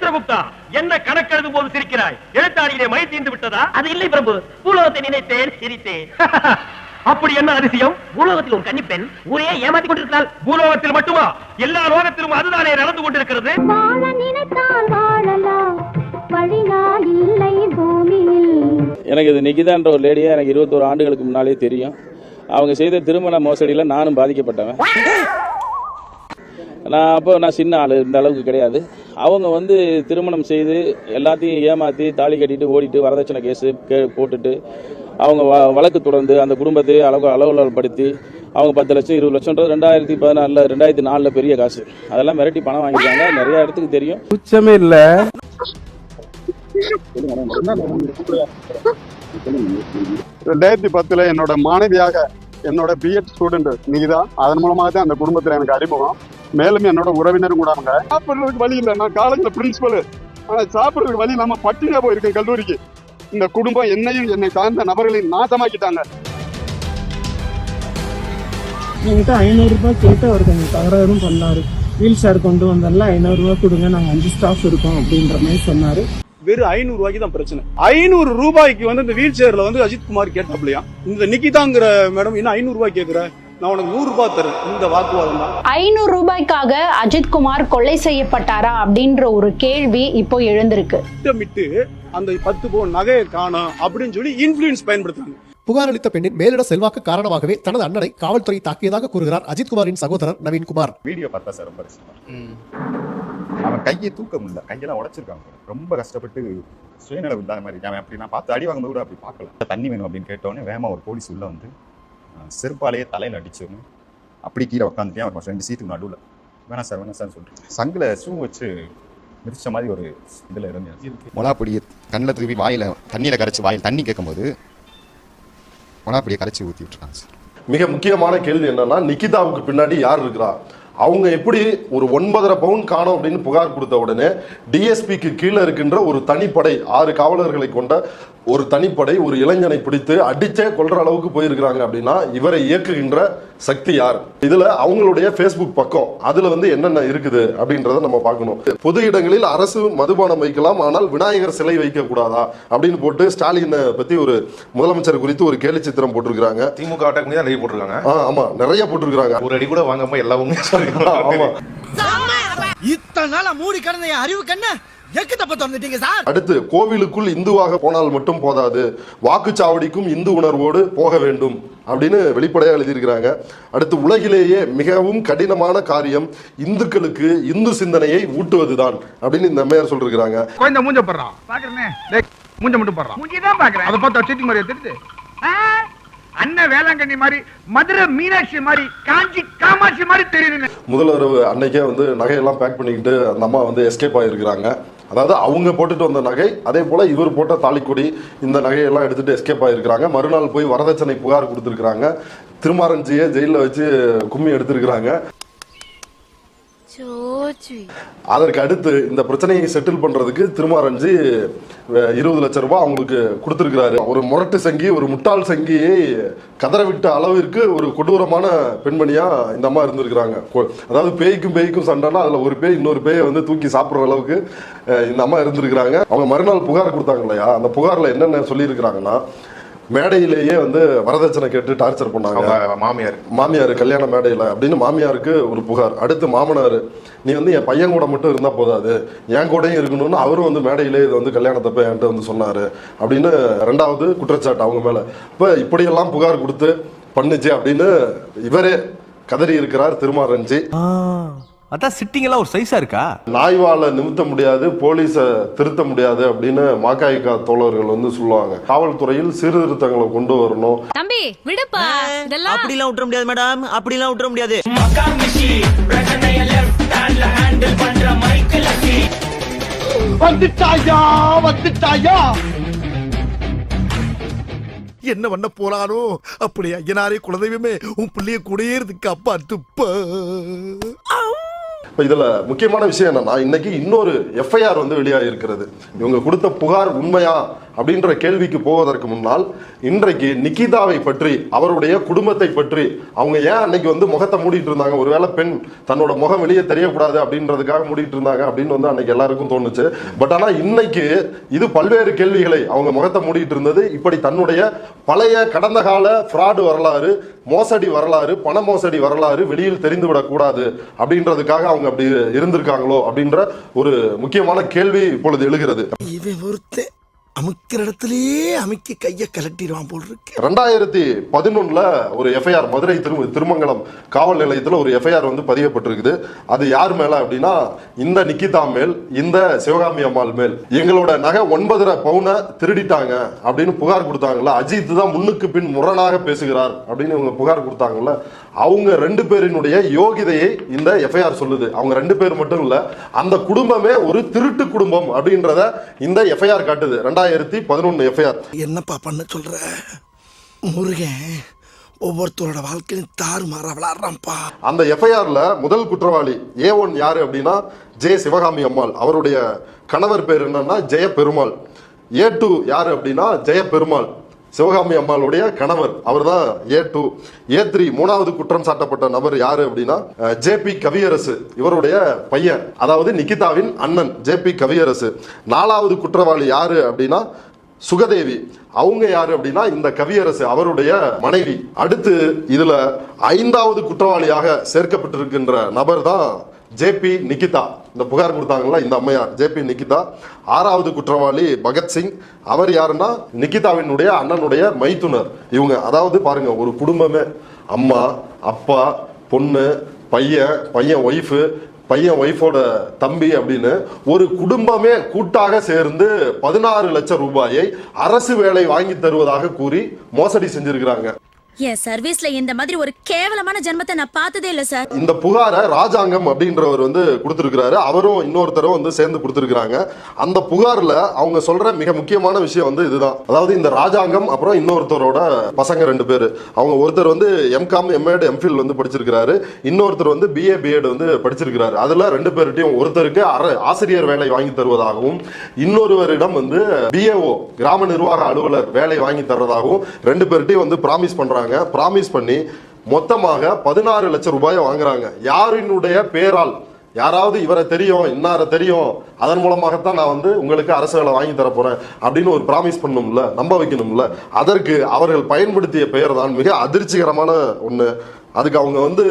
சித்திரகுப்தா என்ன கணக்கு எழுதும் போது சிரிக்கிறாய்? எழுத்தாணியிலே மை தீர்ந்து விட்டதா? அது இல்லை பிரபு பூலோகத்தை நினைத்தேன் சிரித்தேன். அப்படி என்ன அதிசயம்? பூலோகத்தில் ஒரு கன்னிப்பெண் ஊரே ஏமாத்தி கொண்டிருக்கிறாள். பூலோகத்தில் மட்டுமா? எல்லா லோகத்திலும் அதுதானே நடந்து கொண்டிருக்கிறது? எனக்கு இது நிகிதான்ற ஒரு லேடியை எனக்கு இருபத்தோரு ஆண்டுகளுக்கு முன்னாலே தெரியும். அவங்க செய்த திருமண மோசடியில் நானும் பாதிக்கப்பட்டவன். நான் அப்போ நான் சின்ன ஆள் இந்த அளவுக்கு கிடையாது. அவங்க வந்து திருமணம் செய்து எல்லாத்தையும் ஏமாற்றி தாலி கட்டிட்டு ஓடிட்டு வரதட்சணை கேஸு கே போட்டுட்டு அவங்க வ வழக்கு தொடர்ந்து அந்த குடும்பத்தை அளவு அளவுலப்படுத்தி அவங்க பத்து லட்சம் இருபது லட்சம்ன்றது ரெண்டாயிரத்தி பதினாலில் ரெண்டாயிரத்தி நாலில் பெரிய காசு. அதெல்லாம் மிரட்டி பணம் வாங்கியிருக்காங்க. நிறைய இடத்துக்கு தெரியும். உச்சமே இல்ல. ரெண்டாயிரத்தி பத்துல என்னோட மாணவியாக என்னோட பிஎட் ஸ்டூடெண்ட் நீதான் அதன் மூலமாக தான் அந்த குடும்பத்துல எனக்கு அறிமுகம். மேலும் என்னோட உறவினரும் கூட அவங்க. சாப்பிடுறதுக்கு வழி இல்லை நான் காலேஜ்ல பிரின்சிபல் ஆனா சாப்பிடுறதுக்கு வழி இல்லாம பட்டினியா போயிருக்கேன் கல்லூரிக்கு. இந்த குடும்பம் என்னையும் என்னை சார்ந்த நபர்களையும் நாசமாக்கிட்டாங்க. என்கிட்ட ஐநூறுரூபா கேட்டு அவர் கொஞ்சம் தகராறும் பண்ணாரு. வீல் சேர் கொண்டு வந்தால ஐநூறுரூவா கொடுங்க நாங்கள் அஞ்சு ஸ்டாஃப் இருக்கோம் அப்படின்ற மாதிரி சொன்னாரு. வெறும் ஐநூறு ரூபாய்க்கு தான் பிரச்சனை. ஐநூறு ரூபாய்க்கு வந்து இந்த வீல் சேர்ல வந்து அஜித் குமார் கேட்டாப்லையா? இந்த நிக்கிதாங்கிற மேடம் இன்னும் ஐநூறு ரூபாய் கேட்கிற நான் உனக்கு நூறு ரூபாய் தரேன். இந்த வாக்குவாதம் தான். ஐநூறு ரூபாய்க்காக அஜித் குமார் கொலை செய்யப்பட்டாரா அப்படின்ற ஒரு கேள்வி இப்போ எழுந்திருக்கு. திட்டமிட்டு அந்த பத்து பவுன் நகையை காணோம் அப்படின்னு சொல்லி இன்ஃபுளுன்ஸ் பயன்படுத்துறாங்க. புகார் அளித்த பெண்ணின் மேலிட செல்வாக்கு காரணமாகவே தனது அண்ணனை காவல்துறை தாக்கியதாக கூறுகிறார் அஜித்குமாரின் சகோதரர் நவீன்குமார் வீடியோ பார்த்தா சார் ரொம்ப கஷ்டமா அவன் கையை தூக்க முடியல. கையெல்லாம் உடைச்சிருக்காங்க. ரொம்ப கஷ்டப்பட்டு சுயநலவு இல்லாத மாதிரி. அவன் அப்படி நான் பார்த்து அடி வாங்கும்போது கூட அப்படி பார்க்கல. தண்ணி வேணும் அப்படின்னு கேட்டோன்னே வேகமா ஒரு போலீஸ் உள்ள வந்து செருப்பாலேயே தலையில அடிச்சோன்னு அப்படி கீழே உட்காந்துட்டே அவன் ரெண்டு சீட்டுக்கு நடுவில். வேணாம் சார் வேணாம் சார் சொல்றேன் சங்கில ஷூ வச்சு மிதிச்ச மாதிரி ஒரு இதுல இருந்து மொளாப்பொடியை கண்ணில் தூவி வாயில தண்ணியில கரைச்சி வாயில் தண்ணி கேட்கும்போது மொளாப்பொடியை கரைச்சி ஊற்றி விட்டுருக்காங்க சார் மிக முக்கியமான கேள்வி என்னன்னா நிகிதாவுக்கு பின்னாடி யார் இருக்கிறா? அவங்க எப்படி ஒரு ஒன்பதரை பவுன் காணோம் அப்படின்னு புகார் கொடுத்த உடனே டிஎஸ்பிக்கு கீழே இருக்கின்ற ஒரு தனிப்படை ஆறு காவலர்களை கொண்ட ஒரு தனிப்படை ஒரு இளைஞனை பிடித்து அடிச்சே கொல்ற அளவுக்கு போயிருக்கிறாங்க அப்படின்னா இவரை இயக்குகின்ற சக்தி யார்? இதுல அவங்களுடைய ஃபேஸ்புக் பக்கம் அதுல வந்து என்னென்ன இருக்குது அப்படின்றத நம்ம பார்க்கணும். பொது இடங்களில் அரசு மதுபானம் வைக்கலாம் ஆனால் விநாயகர் சிலை வைக்க கூடாதா அப்படின்னு போட்டு ஸ்டாலினை பத்தி ஒரு முதலமைச்சர் குறித்து ஒரு கேலி சித்திரம் போட்டிருக்கிறாங்க. திமுக அட்டாக் நிறைய போட்டிருக்காங்க. ஆமா நிறைய போட்டிருக்கிறாங்க. ஒரு அடி கூட வாங்காம எல்லா உண்மையும் சொல்லிருக்காங்க. ஆமா. இத்தனை நாளா மூடி கடந்த என் அறிவு கண்ண எக்கு தப்ப திறந்துட்டீங்க சார்? அடுத்து கோவிலுக்குள் இந்துவாக போனால் மட்டும் போதாது. வாக்குச்சாவடிக்கும் இந்து உணர்வோடு போக வேண்டும் அப்படின்னு வெளிப்படையா எழுதியிருக்கிறாங்க. அடுத்து உலகிலேயே மிகவும் கடினமான காரியம் இந்துக்களுக்கு இந்து சிந்தனையை ஊட்டுவதுதான் அப்படின்னு இந்த அம்மையார் சொல்லிருக்கிறாங்க கொஞ்சம் மூஞ்ச போடுறான் பாக்குறேனே. மூஞ்ச மட்டும் போடுறான் அதை பார்த்தா சீட்டி மாதிரி தெரியுது அண்ணன் வேளாங்கண்ணி மாதிரி மதுரை மீனாட்சி மாதிரி காஞ்சி காமாட்சி மாதிரி தெரியுது முதல்வர் அன்னைக்கே வந்து நகையெல்லாம் பேக் பண்ணிக்கிட்டு அந்த அம்மா வந்து எஸ்கேப் ஆகிருக்கிறாங்க அதாவது அவங்க போட்டுட்டு வந்த நகை அதே போல இவர் போட்ட தாலிக்கொடி இந்த நகையெல்லாம் எடுத்துட்டு எஸ்கேப் ஆகிருக்கிறாங்க மறுநாள் போய் வரதட்சணை புகார் கொடுத்துருக்காங்க திருமாரஞ்சியை ஜெயிலில் வச்சு கும்மி எடுத்திருக்கிறாங்க. அதற்கு அடுத்து இந்த பிரச்சனையை செட்டில் பண்றதுக்கு திருமாரஞ்சி இருபது லட்சம் ரூபாய் அவங்களுக்கு கொடுத்திருக்கிறாரு. ஒரு முரட்டு சங்கி ஒரு முட்டாள் சங்கியை கதறவிட்ட அளவிற்கு ஒரு கொடூரமான பெண்மணியா இந்த அம்மா இருந்திருக்கிறாங்க. அதாவது பேய்க்கும் பேய்க்கும் சண்டைனா அதுல ஒரு பேய் இன்னொரு பேயை வந்து தூக்கி சாப்பிடுற அளவுக்கு இந்த அம்மா இருந்திருக்கிறாங்க. அவங்க மறுநாள் புகார் கொடுத்தாங்க இல்லையா? அந்த புகார்ல என்னென்ன சொல்லியிருக்கிறாங்கன்னா மேடையிலேயே வந்து வரதட்சணை கேட்டு டார்ச்சர் பண்ணாங்க. மாமியார். மாமியார் கல்யாண மேடையில். அப்படின்னு மாமியாருக்கு ஒரு புகார். அடுத்து மாமனார் நீ வந்து என் பையன் கூட மட்டும் இருந்தால் போதாது. என் கூடயும் இருக்கணும்னு அவரும் வந்து மேடையிலே இது வந்து கல்யாணத்தப்ப என்கிட்ட வந்து சொன்னார். அப்படின்னு ரெண்டாவது குற்றச்சாட்டு அவங்க மேலே. இப்போ இப்படியெல்லாம் புகார் கொடுத்து பண்ணுச்சு அப்படின்னு இவரே கதறி இருக்கிறார் திருமாரஞ்சி அதான் சிட்டிங் எல்லாம் ஒரு சைஸா இருக்கா? நாய்வாலை நிமித்த முடியாது போலீஸை திருத்த முடியாது அப்படின்னு மாக்காய்க்கா தோழர்கள் வந்து சொல்லுவாங்க. காவல்துறையில் சீர்திருத்தங்களை கொண்டு வரணும். தம்பி விடுப்பா. இதெல்லாம் அப்படிலாம் விட்டுற முடியாது மேடம். அப்படிலாம் விட்டுற முடியாது. வந்துட்டாயா? வந்துட்டாயா? என்ன பண்ண போறானோ? அப்படி ஐயனாரே குலதெய்வமே உன் பிள்ளைய கூடயே இருக்கு அப்பா துப்ப. இப்போ இதில் முக்கியமான விஷயம் என்னன்னா இன்னைக்கு இன்னொரு எஃப்ஐஆர் வந்து வெளியாகி இருக்கிறது. இவங்க கொடுத்த புகார் உண்மையா அப்படின்ற கேள்விக்கு போவதற்கு முன்னால் இன்றைக்கு நிக்கிதாவை பற்றி அவருடைய குடும்பத்தை பற்றி அவங்க ஏன் அன்னைக்கு வந்து முகத்தை மூடிட்டு இருந்தாங்க? ஒருவேளை பெண் தன்னோட முகம் வெளியே தெரியக்கூடாது அப்படின்றதுக்காக மூடிட்டு இருந்தாங்க அப்படின்னு வந்து அன்னைக்கு எல்லாருக்கும் தோணுச்சு. பட் ஆனா இன்னைக்கு இது பல்வேறு கேள்விகளை அவங்க முகத்தை மூடிட்டு இருந்தது. இப்படி தன்னுடைய பழைய கடந்த கால ஃப்ராடு வரலாறு மோசடி வரலாறு பண மோசடி வரலாறு வெளியில் தெரிந்து விடக்கூடாது அப்படின்றதுக்காக அவங்க அப்படி இருந்திருக்காங்களோ அப்படின்ற ஒரு முக்கியமான கேள்வி இப்பொழுது எழுகிறது. இவன் ஒருத்தன். அமுக்கிற இடத்துலயே அமைக்க கைய கலட்டிடுவான் போல் இருக்கு. ரெண்டாயிரத்தி பதினொன்னுல ஒரு எஃப்ஐஆர் மதுரை திரு திருமங்கலம் காவல் நிலையத்தில் ஒரு எஃப்ஐஆர் வந்து பதியப்பட்டிருக்குது. அது யார் மேல அப்படின்னா இந்த நிக்கிதா மேல் இந்த சிவகாமி அம்மாள் மேல். எங்களோட நகை ஒன்பதரை பவுனை திருடிட்டாங்க அப்படின்னு புகார் கொடுத்தாங்கல்ல. அஜித் தான் முன்னுக்கு பின் முரணாக பேசுகிறார் அப்படின்னு இவங்க புகார் கொடுத்தாங்கல்ல. அவங்க ரெண்டு பேரினுடைய யோகிதையை இந்த எஃப்ஐஆர் சொல்லுது. அவங்க ரெண்டு பேர் மட்டும் இல்ல அந்த குடும்பமே ஒரு திருட்டு குடும்பம் அப்படின்றத இந்த எஃப்ஐஆர் காட்டுது. ரெண்டாயிரம் ரெண்டாயிரத்தி பதினொன்னு எஃப்ஐஆர் என்னப்பா பண்ண சொல்ற? முருகன் ஒவ்வொருத்தரோட வாழ்க்கையும் தாறுமாறா விளாடுறான்ப்பா அந்த எஃப்ஐஆர்ல முதல் குற்றவாளி ஏ ஒன் யாரு அப்படின்னா ஜெய சிவகாமி அம்மாள். அவருடைய கணவர் பேர் என்னன்னா ஜெய பெருமாள் ஏ டூ யாரு அப்படின்னா ஜெய பெருமாள் சிவகாமி அம்மாளுடைய கணவர் அவர்தான் ஏ டூ ஏ த்ரீ மூணாவது குற்றம் சாட்டப்பட்ட நபர் யாரு அப்படின்னா ஜே பி கவியரசு இவருடைய பையன் அதாவது நிகிதாவின் அண்ணன் ஜே பி கவியரசு. நாலாவது குற்றவாளி யாரு அப்படின்னா சுகதேவி. அவங்க யாரு அப்படின்னா இந்த கவியரசு அவருடைய மனைவி. அடுத்து இதுல ஐந்தாவது குற்றவாளியாக சேர்க்கப்பட்டிருக்கின்ற நபர் தான் ஜேபி நிகிதா. இந்த புகார் கொடுத்தாங்கல்ல இந்த அம்மையார். ஜேபி நிகிதா. ஆறாவது குற்றவாளி பகத்சிங் அவர் யாருன்னா நிகிதாவினுடைய அண்ணனுடைய மைத்துனர். இவங்க அதாவது பாருங்க ஒரு குடும்பமே. அம்மா அப்பா பொண்ணு பையன் பையன் ஒய்ஃபு பையன் ஒய்ஃபோட தம்பி அப்படின்னு ஒரு குடும்பமே கூட்டாக சேர்ந்து பதினாறு லட்சம் ரூபாயை அரசு வேலை வாங்கி தருவதாக கூறி மோசடி செஞ்சிருக்கிறாங்க. என் சர்வீஸ்ல இந்த மாதிரி ஒரு கேவலமான ஜென்மத்தை நான் பார்த்ததே இல்ல சார். இந்த புகாரை ராஜாங்கம் அப்படின்றவர் வந்து கொடுத்திருக்கிறாரு. அவரும் இன்னொருத்தரும் வந்து சேர்ந்து கொடுத்திருக்கிறாங்க. அந்த புகார்ல அவங்க சொல்ற மிக முக்கியமான விஷயம் வந்து இதுதான். அதாவது இந்த ராஜாங்கம் அப்புறம் இன்னொருத்தரோட பசங்க ரெண்டு பேர். அவங்க ஒருத்தர் வந்து எம்காம் எம்ஏடு எம்ஃபில் வந்து படிச்சிருக்கிறாரு. இன்னொருத்தர் வந்து பிஏ பிஎட் வந்து படிச்சிருக்கிறாரு. அதுல ரெண்டு பேர்கிட்டையும் ஒருத்தருக்கு அர- ஆசிரியர் வேலை வாங்கி தருவதாகவும் இன்னொருவரிடம் வந்து பிஏஓ கிராம நிர்வாக அலுவலர் வேலை வாங்கி தர்றதாகவும் ரெண்டு பேர்கிட்டையும் வந்து ப்ராமிஸ் பண்றாங்க. ப்ராமிஸ் பண்ணி மொத்தமாக பதினாறு லட்சம் ரூபாயை வாங்குறாங்க. யாரினுடைய பேரால்? யாராவது இவரை தெரியும் இன்னாரை தெரியும் அதன் மூலமாகத்தான் நான் வந்து உங்களுக்கு அரசு வேலை வாங்கி தரப்போறேன் அப்படின்னு ஒரு ப்ராமிஸ் பண்ணும்ல நம்ப வைக்கணும்ல. அதற்கு அவர்கள் பயன்படுத்திய பெயர் தான் மிக அதிர்ச்சிகரமான ஒண்ணு. அதுக்கு அவங்க வந்து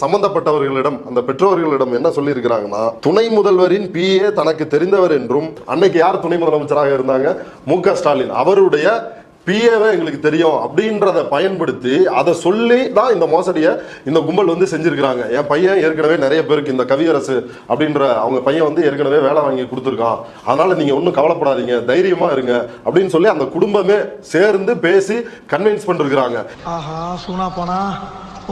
சம்பந்தப்பட்டவர்களிடம் அந்த பெற்றோர்களிடம் என்ன சொல்லியிருக்கிறாங்கன்னா துணை முதல்வரின் பிஏ தனக்கு தெரிந்தவர் என்றும் அன்னைக்கு யார் துணை முதலமைச்சராக இருந்தாங்க? மு ஸ்டாலின். அவருடைய பிஏவே எங்களுக்கு தெரியும் அப்படின்றத பயன்படுத்தி அதை சொல்லி தான் இந்த மோசடியை இந்த கும்பல் வந்து செஞ்சுருக்கிறாங்க. என் பையன் ஏற்கனவே நிறைய பேருக்கு இந்த கவியரசு அப்படின்ற அவங்க பையன் வந்து ஏற்கனவே வேலை வாங்கி கொடுத்துருக்கான். அதனால நீங்கள் ஒன்றும் கவலைப்படாதீங்க தைரியமாக இருங்க அப்படின்னு சொல்லி அந்த குடும்பமே சேர்ந்து பேசி கன்வின்ஸ் பண்ணிருக்கிறாங்க. ஆஹா சூனா போனா.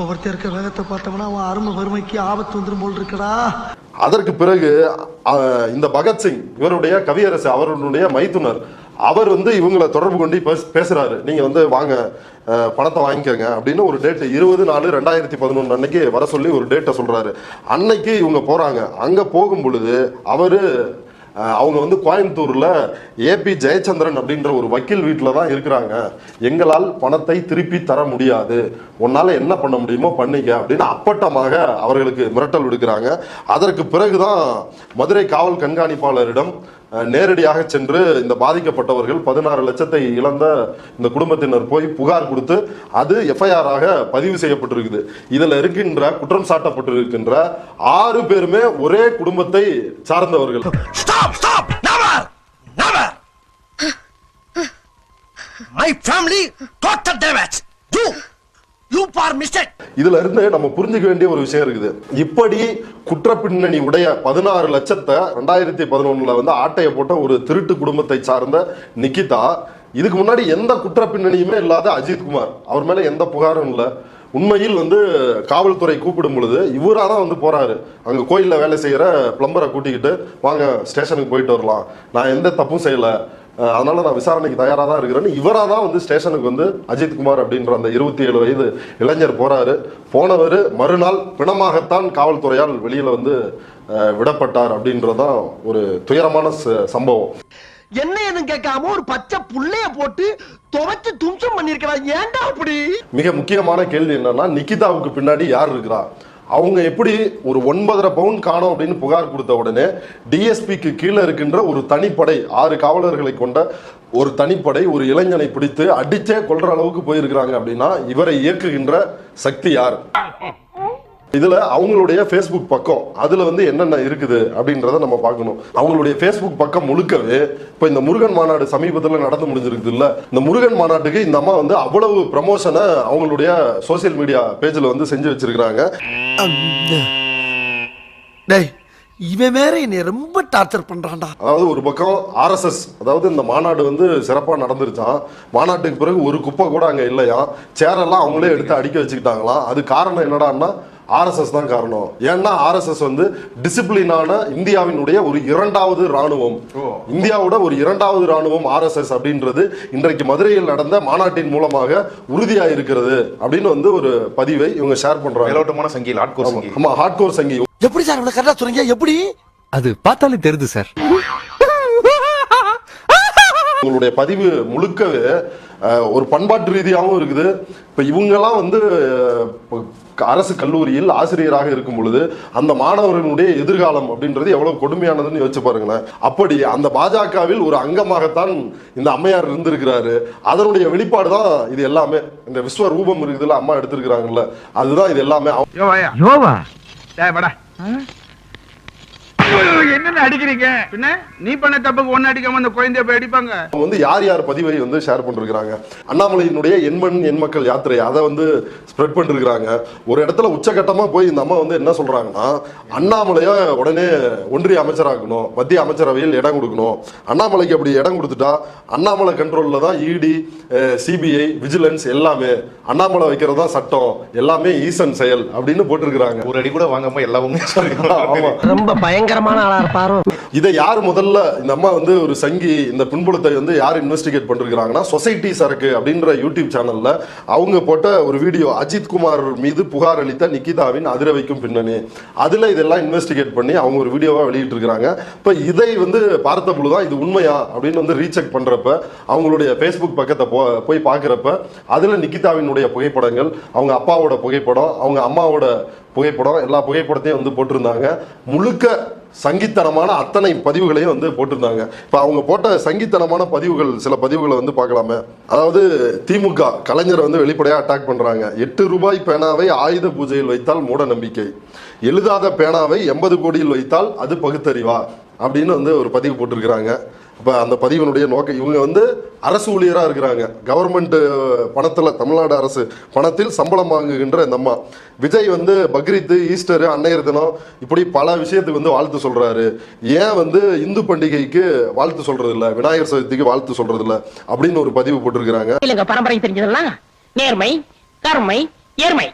ஒவ்வொருத்தர் இருக்க வேகத்தை பார்த்தோம்னா அவன் அருமை வறுமைக்கு ஆபத்து வந்துடும் போல் இருக்கடா. அதற்கு பிறகு இந்த பகத்சிங் இவருடைய கவியரசு அவருடைய மைத்துனர் அவர் வந்து இவங்களை தொடர்பு கொண்டு பேசுறாரு. நீங்க வந்து வாங்க பணத்தை வாங்கிக்கோங்க அப்படின்னு ஒரு டேட் இருபது நாலு ரெண்டாயிரத்தி பதினொன்று அன்னைக்கு வர சொல்லி ஒரு டேட்டை சொல்றாரு. அன்னைக்கு இவங்க போறாங்க. அங்க போகும் பொழுது அவரு அவங்க வந்து கோயம்புத்தூரில் ஏபி ஜெயச்சந்திரன் அப்படின்ற ஒரு வக்கீல் வீட்டில் தான் இருக்கிறாங்க. எங்களால் பணத்தை திருப்பி தர முடியாது. உன்னால் என்ன பண்ண முடியுமோ பண்ணிக்க அப்படின்னு அப்பட்டமாக அவர்களுக்கு மிரட்டல் விடுக்கிறாங்க. அதற்கு பிறகுதான் மதுரை காவல் கண்காணிப்பாளரிடம் நேரடியாக சென்று இந்த பாதிக்கப்பட்டவர்கள் பதினாறு லட்சத்தை இழந்த இந்த குடும்பத்தினர் போய் புகார் கொடுத்து அது எஃப்ஐஆர் ஆக பதிவு செய்யப்பட்டிருக்குது. இதுல இருக்கின்ற குற்றம் சாட்டப்பட்டிருக்கின்ற ஆறு பேருமே ஒரே குடும்பத்தை சார்ந்தவர்கள். Stop stop never never my family total damage you for mistake இதுல இருந்து நம்ம புரிஞ்சுக்க வேண்டிய ஒரு விஷயம் இருக்குது. இப்படி குற்ற பின்னணி உடைய பதினாறு லட்சத்தை ரெண்டாயிரத்தி பதினொன்னுல வந்து ஆட்டைய போட்ட ஒரு திருட்டு குடும்பத்தை சார்ந்த நிக்கிதா இதுக்கு முன்னாடி எந்த குற்ற பின்னணியுமே இல்லாத அஜித் குமார். அவர் மேல எந்த புகாரும் இல்லை. உண்மையில் வந்து காவல்துறை கூப்பிடும் பொழுது இவராக தான் வந்து போறாரு. அங்க கோயில்ல வேலை செய்யற பிளம்பரை கூட்டிக்கிட்டு வாங்க ஸ்டேஷனுக்கு போயிட்டு வரலாம். நான் எந்த தப்பும் செய்யல. அதனால நான் விசாரணைக்கு தயாரா தான் இருக்கிறேன்னு இவரா தான் வந்து ஸ்டேஷனுக்கு வந்து அஜித் குமார் அப்படின்ற அந்த இருபத்தி ஏழு வயது இளைஞர் போறாரு. போனவர் மறுநாள் பிணமாகத்தான் காவல்துறையால் வெளியில வந்து விடப்பட்டார் அப்படின்றதான் ஒரு துயரமான சம்பவம். என்ன எதுவும் கேட்காம ஒரு பச்சை புள்ளைய போட்டு துவைச்சு தும்சம் பண்ணிருக்கலாம் ஏன்டா அப்படி? மிக முக்கியமான கேள்வி என்னன்னா நிக்கிதாவுக்கு பின்னாடி யார் இருக்கிறா? அவங்க எப்படி ஒரு ஒன்பதரை பவுன் காணும் அப்படின்னு புகார் கொடுத்த உடனே டிஎஸ்பிக்கு கீழே இருக்கின்ற ஒரு தனிப்படை ஆறு காவலர்களை கொண்ட ஒரு தனிப்படை ஒரு இளைஞனை பிடித்து அடிச்சே கொள்ற அளவுக்கு போயிருக்கிறாங்க அப்படின்னா இவரை இயக்குகின்ற சக்தி யார்? இதுல அவங்களுடைய ஃபேஸ்புக் பக்கம் அதுல வந்து என்னென்ன இருக்குது அப்படின்றத நம்ம பார்க்கணும். அவங்களுடைய ஃபேஸ்புக் பக்கம் முழுக்கவே இப்போ இந்த முருகன் மாநாடு சமீபத்தில் நடந்து முடிஞ்சிருக்குது இல்ல? இந்த முருகன் மாநாட்டுக்கு இந்த அம்மா வந்து அவ்வளவு ப்ரமோஷனை அவங்களுடைய சோஷியல் மீடியா பேஜ்ல வந்து செஞ்சு வச்சிருக்கிறாங்க. டேய் இவன் வேற என்னை ரொம்ப டார்ச்சர் பண்றான்டா. அதாவது ஒரு பக்கம் ஆர்எஸ்எஸ் அதாவது இந்த மாநாடு வந்து சிறப்பாக நடந்துருச்சான் மாநாட்டுக்கு பிறகு ஒரு குப்பை கூட அங்கே இல்லையா சேரெல்லாம் அவங்களே எடுத்து அடிக்க வச்சுக்கிட்டாங்களாம். அது காரணம் என்னடான்னா ஆர்எஸ்எஸ் தான் காரணம். ஏன்னா ஆர்எஸ்எஸ் வந்து டிசிப்ளினான இந்தியாவினுடைய ஒரு இரண்டாவது ராணுவம் இந்தியாவோட ஒரு இரண்டாவது ராணுவம் ஆர்எஸ்எஸ் அப்படின்றது இன்றைக்கு மதுரையில் நடந்த மாநாட்டின் மூலமாக உறுதியா இருக்கிறது அப்படின்னு வந்து ஒரு பதிவை இவங்க ஷேர் பண்றாங்க. மேலோட்டமான சங்கி ஹார்ட்கோர் ஆமா, ஆமா ஹார்ட்கோர் சங்கி எப்படி சார் இவ்வளவு கரெக்டா சொல்றீங்க எப்படி? அது பார்த்தாலே தெரியுது சார். உங்களுடைய பதிவு முழுக்கவே ஒரு பண்பாட்டு ரீதியாகவும் இருக்குது. இப்போ இவங்கெல்லாம் வந்து அரசு கல்லூரியில் ஆசிரியராக இருக்கும் பொழுது அந்த மாணவர்களுடைய எதிர்காலம் அப்படின்றது எவ்வளவு கொடுமையானதுன்னு யோசிச்சு பாருங்களேன். அப்படி அந்த பாஜகவில் ஒரு அங்கமாகத்தான் இந்த அம்மையார் இருந்திருக்கிறாரு. அதனுடைய வெளிப்பாடு தான் இது எல்லாமே. இந்த விஸ்வ ரூபம் இருக்குதுல்ல அம்மா எடுத்திருக்கிறாங்கல்ல. அதுதான் இது எல்லாமே. யோவா டேய் வாடா. என்ன அடிக்கிறீங்க? பின்ன? நீ பண்ண தப்புக்கு ஒன்னு அடிக்காம அந்த குழந்தைய போய் அடிப்பாங்க. அவங்க வந்து யார் யார் பதிவை வந்து ஷேர் பண்ணிருக்கிறாங்க? அண்ணாமலையினுடைய எண்மண் எண்மக்கள் யாத்திரை அதை வந்து ஸ்ப்ரெட் பண்ணிருக்கிறாங்க. ஒரு இடத்துல உச்சகட்டமா போய் இந்த அம்மா வந்து என்ன சொல்றாங்கன்னா அண்ணாமலைய உடனே ஒன்றிய அமைச்சராக்கணும் மத்திய அமைச்சரவையில் இடம் கொடுக்கணும். அண்ணாமலைக்கு அப்படி இடம் கொடுத்துட்டா அண்ணாமலை கண்ட்ரோல்ல தான் இடி சிபிஐ விஜிலன்ஸ் எல்லாமே. அண்ணாமலை வைக்கிறது தான் சட்டம். எல்லாமே ஈசன் செயல் அப்படின்னு போட்டிருக்கிறாங்க. ஒரு அடி கூட வாங்காம எல்லாமே ஆமா. ரொம்ப பயங்கரமான ஆளா இருப்பாரோ? இதை யார் முதல்ல இந்த அம்மா வந்து ஒரு சங்கி இந்த பின்புலத்தை வந்து யார் இன்வெஸ்டிகேட் பண்ணிருக்கிறாங்கன்னா சொசைட்டி சரக்கு அப்படின்ற யூடியூப் சேனல்ல அவங்க போட்ட ஒரு வீடியோ அஜித் குமார் மீது புகார் அளித்த நிக்கிதாவின் அதிர வைக்கும் பின்னணி. அதுல இதெல்லாம் இன்வெஸ்டிகேட் பண்ணி அவங்க ஒரு வீடியோவா வெளியிட்டு இருக்காங்க இப்ப இதை வந்து பார்த்த பொழுதுதான் இது உண்மையா அப்படின்னு வந்து ரீசெக் பண்றப்ப அவங்களுடைய ஃபேஸ்புக் பக்கத்தை போ போய் பார்க்குறப்ப அதில் நிக்கிதாவினுடைய புகைப்படங்கள் அவங்க அப்பாவோட புகைப்படம் அவங்க அம்மாவோட புகைப்படம் எல்லா புகைப்படத்தையும் வந்து போட்டிருந்தாங்க. முழுக்க சங்கித்தனமான அத்தனை பதிவுகளையும் வந்து போட்டிருந்தாங்க. இப்போ அவங்க போட்ட சங்கித்தனமான பதிவுகள் சில பதிவுகளை வந்து பார்க்கலாமே. அதாவது திமுக கலைஞரை வந்து வெளிப்படையாக அட்டாக் பண்ணுறாங்க எட்டு ரூபாய் பேனாவை ஆயுத பூஜையில் வைத்தால் மூட நம்பிக்கை. எழுதாத பேனாவை எண்பது கோடியில் வைத்தால் அது பகுத்தறிவா. அப்படின்னு வந்து ஒரு பதிவு போட்டிருக்கிறாங்க. அப்போ அந்த பதிவினுடைய நோக்கம் இவங்க வந்து அரசு ஊழியராக இருக்கிறாங்க. கவர்மெண்ட் பணத்தில் தமிழ்நாடு அரசு பணத்தில் சம்பளம் வாங்குகின்ற இந்த அம்மா. விஜய் வந்து பக்ரீத்து ஈஸ்டரு அன்னையர் தினம் இப்படி பல விஷயத்துக்கு வந்து வாழ்த்து சொல்றாரு. ஏன் வந்து இந்து பண்டிகைக்கு வாழ்த்து சொல்றது இல்ல விநாயகர் சதுர்த்திக்கு வாழ்த்து சொல்றது இல்ல அப்படின்னு ஒரு பதிவு போட்டிருக்கிறாங்க. பரம்பரை தெரிஞ்சதெல்லாம் நேர்மை கருமை ஏர்மை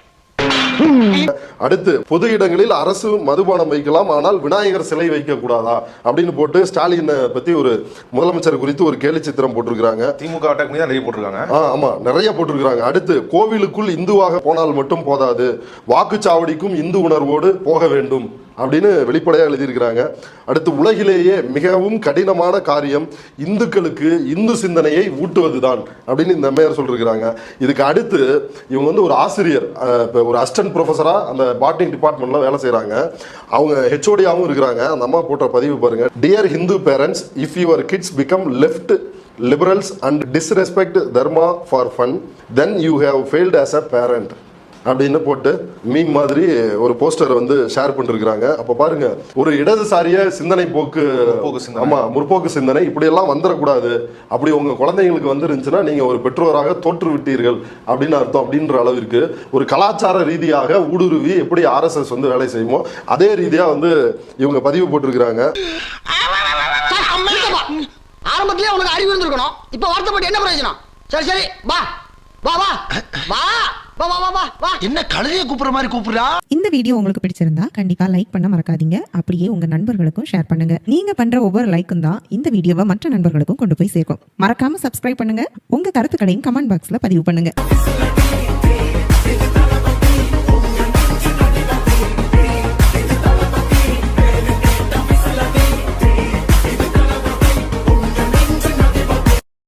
அடுத்து பொது இடங்களில் அரசு மதுபானம் வைக்கலாம் ஆனால் விநாயகர் சிலை வைக்க கூடாதா அப்படின்னு போட்டு ஸ்டாலினை பத்தி ஒரு முதலமைச்சர் குறித்து ஒரு கேலி சித்திரம் போட்டிருக்கிறாங்க. திமுக அட்டாக் நிறைய போட்டிருக்காங்க. ஆ, ஆமா நிறைய போட்டிருக்கிறாங்க. அடுத்து கோவிலுக்குள் இந்துவாக போனால் மட்டும் போதாது. வாக்குச்சாவடிக்கும் இந்து உணர்வோடு போக வேண்டும். அப்படின்னு வெளிப்படையாக எழுதியிருக்கிறாங்க. அடுத்து உலகிலேயே மிகவும் கடினமான காரியம் இந்துக்களுக்கு இந்து சிந்தனையை ஊட்டுவது தான் அப்படின்னு இந்த மேயர் சொல்லியிருக்கிறாங்க. இதுக்கு அடுத்து இவங்க வந்து ஒரு ஆசிரியர் இப்போ ஒரு அசிஸ்டன்ட் ப்ரொஃபஸராக அந்த பாட்னி டிபார்ட்மெண்ட்டில் வேலை செய்கிறாங்க அவங்க ஹெச்ஓடியாகவும் இருக்கிறாங்க. அந்த அம்மா போட்ட பதிவு பாருங்கள் dear Hindu parents if your kids become left liberals and disrespect dharma for fun then you have failed as a parent அப்படின்னு போட்டு மீம் மாதிரி ஒரு போஸ்டர் வந்து ஷேர் பண்ணிருக்காங்க அப்ப பாருங்க ஒரு இடதுசாரிய சிந்தனை போக்கு ஆமா முற்போக்கு சிந்தனை. இப்படி எல்லாம் வந்துடக்கூடாது. அப்படி உங்க குழந்தைங்களுக்கு வந்து இருந்துச்சுன்னா நீங்க ஒரு பெற்றோராக தோற்று விட்டீர்கள் அப்படின்னு அர்த்தம் அப்படின்ற அளவிற்கு ஒரு கலாச்சார ரீதியாக ஊடுருவி எப்படி ஆர்எஸ்எஸ் வந்து வேலை செய்யுமோ அதே ரீதியா வந்து இவங்க பதிவு போட்டிருக்கிறாங்க. ஆரம்பத்திலே உனக்கு அறிவு இருந்திருக்கணும். இப்ப வருத்தப்பட்டு என்ன பிரயோஜனம்? சரி சரி வா. வா வா வா வா. என்ன கழுதைய கூப்பிடுற மாதிரி கூப்பிடுறா? இந்த வீடியோ உங்களுக்கு பிடிச்சிருந்தா கண்டிப்பா லைக் பண்ண மறக்காதீங்க. அப்படியே உங்க நண்பர்களுக்கும் ஷேர் பண்ணுங்க. நீங்க பண்ற ஒவ்வொரு லைக்கும் தான் இந்த வீடியோவை மற்ற நண்பர்களுக்கும் கொண்டு போய் சேர்க்கும். மறக்காம சப்ஸ்கிரைப் பண்ணுங்க. உங்க கருத்துக்களையும் கமெண்ட் பாக்ஸ்ல பதிவு பண்ணுங்க.